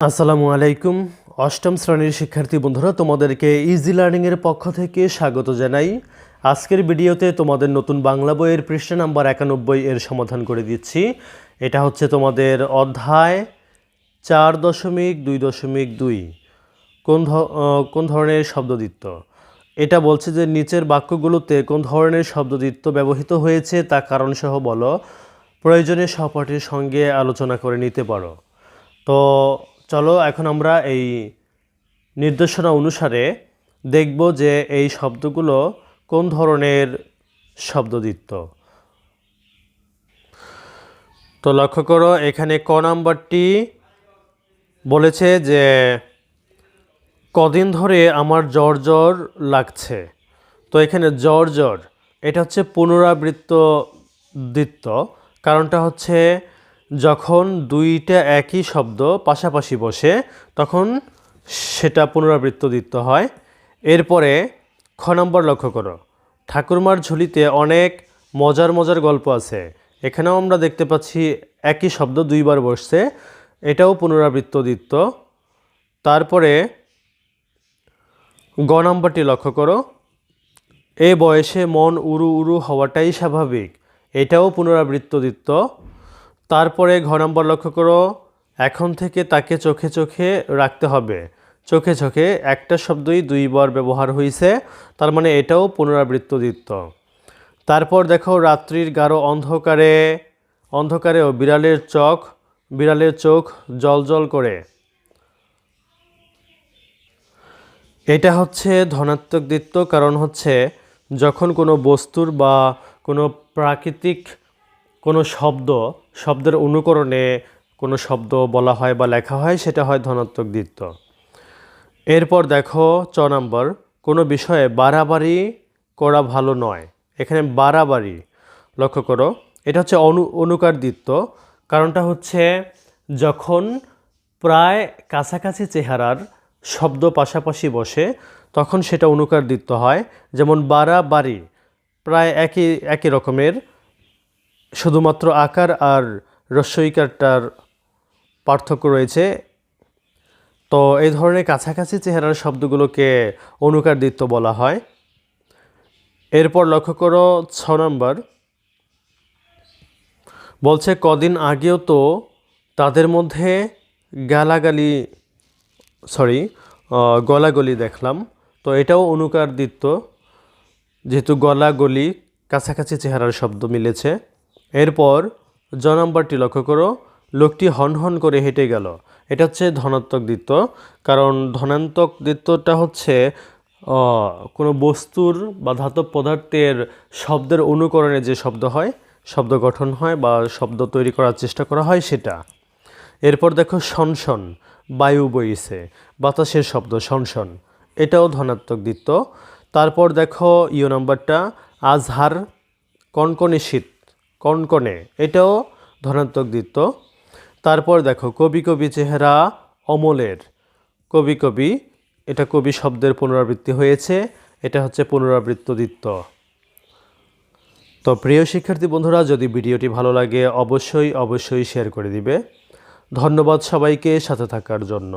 আসসালামু আলাইকুম। অষ্টম শ্রেণির শিক্ষার্থী বন্ধুরা, তোমাদেরকে ইজি লার্নিংয়ের পক্ষ থেকে স্বাগত জানাই। আজকের ভিডিওতে তোমাদের নতুন বাংলা বইয়ের পৃষ্ঠা নাম্বার একানব্বই এর সমাধান করে দিচ্ছি। এটা হচ্ছে তোমাদের অধ্যায় চার দশমিক দুই দশমিক দুই। কোন কোন ধরনের শব্দদিত্য এটা বলছে যে নিচের বাক্যগুলোতে কোন ধরনের শব্দদিত্য ব্যবহৃত হয়েছে তা কারণসহ বলো। প্রয়োজনে সহপাঠীর সঙ্গে আলোচনা করে নিতে পারো। তো চলো এখন আমরা এই নির্দেশনা অনুসারে দেখব যে এই শব্দগুলো কোন ধরনের শব্দদিত্য তো লক্ষ্য করো, এখানে ক নাম্বারটি বলেছে যে, কদিন ধরে আমার জ্বর জ্বর লাগছে। তো এখানে জ্বর জ্বর, এটা হচ্ছে পুনরাবৃত্ত দিত্য কারণটা হচ্ছে যখন দুইটা একই শব্দ পাশাপাশি বসে, তখন সেটা পুনরাবৃত্ত দিত্য হয়। এরপরে খ নম্বর লক্ষ্য করো। ঠাকুরমার ঝুলিতে অনেক মজার মজার গল্প আছে। এখানেও আমরা দেখতে পাচ্ছি একই শব্দ দুইবার বসছে। এটাও পুনরাবৃত্ত দিত্য তারপরে গ নম্বরটি লক্ষ্য করো। এ বয়সে মন উড়ু উড়ু হওয়াটাই স্বাভাবিক। এটাও পুনরাবৃত্ত দিত্য তারপরে ঘ নম্বর লক্ষ্য করো, এখন থেকে তাকে চোখে চোখে রাখতে হবে। চোখে চোখে একটা শব্দই দুইবার ব্যবহার হয়েছে তার মানে এটাও পুনরাবৃত্ত দিত্য তারপর দেখো, রাত্রির গাঢ় অন্ধকারে অন্ধকারেও বিড়ালের চোখ বিড়ালের চোখ জল করে। এটা হচ্ছে ধনাত্মক দিত্য কারণ হচ্ছে যখন কোনো বস্তুর বা কোনো প্রাকৃতিক কোনো শব্দ শব্দের অনুকরণে কোনো শব্দ বলা হয় বা লেখা হয়, সেটা হয় ধনাত্মক দিত্য এরপর দেখো চ নম্বর, কোনো বিষয়ে বাড়াবাড়ি করা ভালো নয়। এখানে বাড়াবাড়ি লক্ষ্য করো, এটা হচ্ছে অনু, অনুকার দিত্য কারণটা হচ্ছে যখন প্রায় কাছাকাছি চেহারার শব্দ পাশাপাশি বসে, তখন সেটা অনুকার দিত্য হয়। যেমন বাড়াবাড়ি প্রায় একই একই রকমের শুধুমাত্র আকার আর রস্যইকারটার পার্থক্য রয়েছে। তো এই ধরনের কাছাকাছি চেহারার শব্দগুলোকে অনুকার দিত্য বলা হয়। এরপর লক্ষ্য করো ছ নম্বর। বলছে, কদিন আগেও তো তাদের মধ্যে গালাগালি, সরি গলাগলি দেখলাম। তো এটাও অনুকার দিত্য যেহেতু গলা গলি কাছাকাছি চেহারার শব্দ মিলেছে। এরপর জ নাম্বারটি লক্ষ্য করো। লোকটি হন হন করে হেঁটে গেল। এটা হচ্ছে ধনাত্মক দিত্য কারণ ধনাত্মক দিত্যটা হচ্ছে কোনো বস্তুর বা ধাতব পদার্থের শব্দের অনুকরণে যে শব্দ হয়, শব্দ গঠন হয় বা শব্দ তৈরি করার চেষ্টা করা হয় সেটা। এরপর দেখো শনশন, বায়ু বইছে, বাতাসের শব্দ শনশন, এটাও ধনাত্মক দিত্য তারপর দেখো ইও নাম্বারটা, আজহার কনকনে শীত কনকনে, এটাও ধনাত্মক দিত্য তারপর দেখো, কবি কবি চেহারা অমলের। কবি কবি, এটা কবি শব্দের পুনরাবৃত্তি হয়েছে, এটা হচ্ছে পুনরাবৃত্ত দিত্য তো প্রিয় শিক্ষার্থী বন্ধুরা, যদি ভিডিওটি ভালো লাগে, অবশ্যই অবশ্যই শেয়ার করে দিবে। ধন্যবাদ সবাইকে সাথে থাকার জন্য।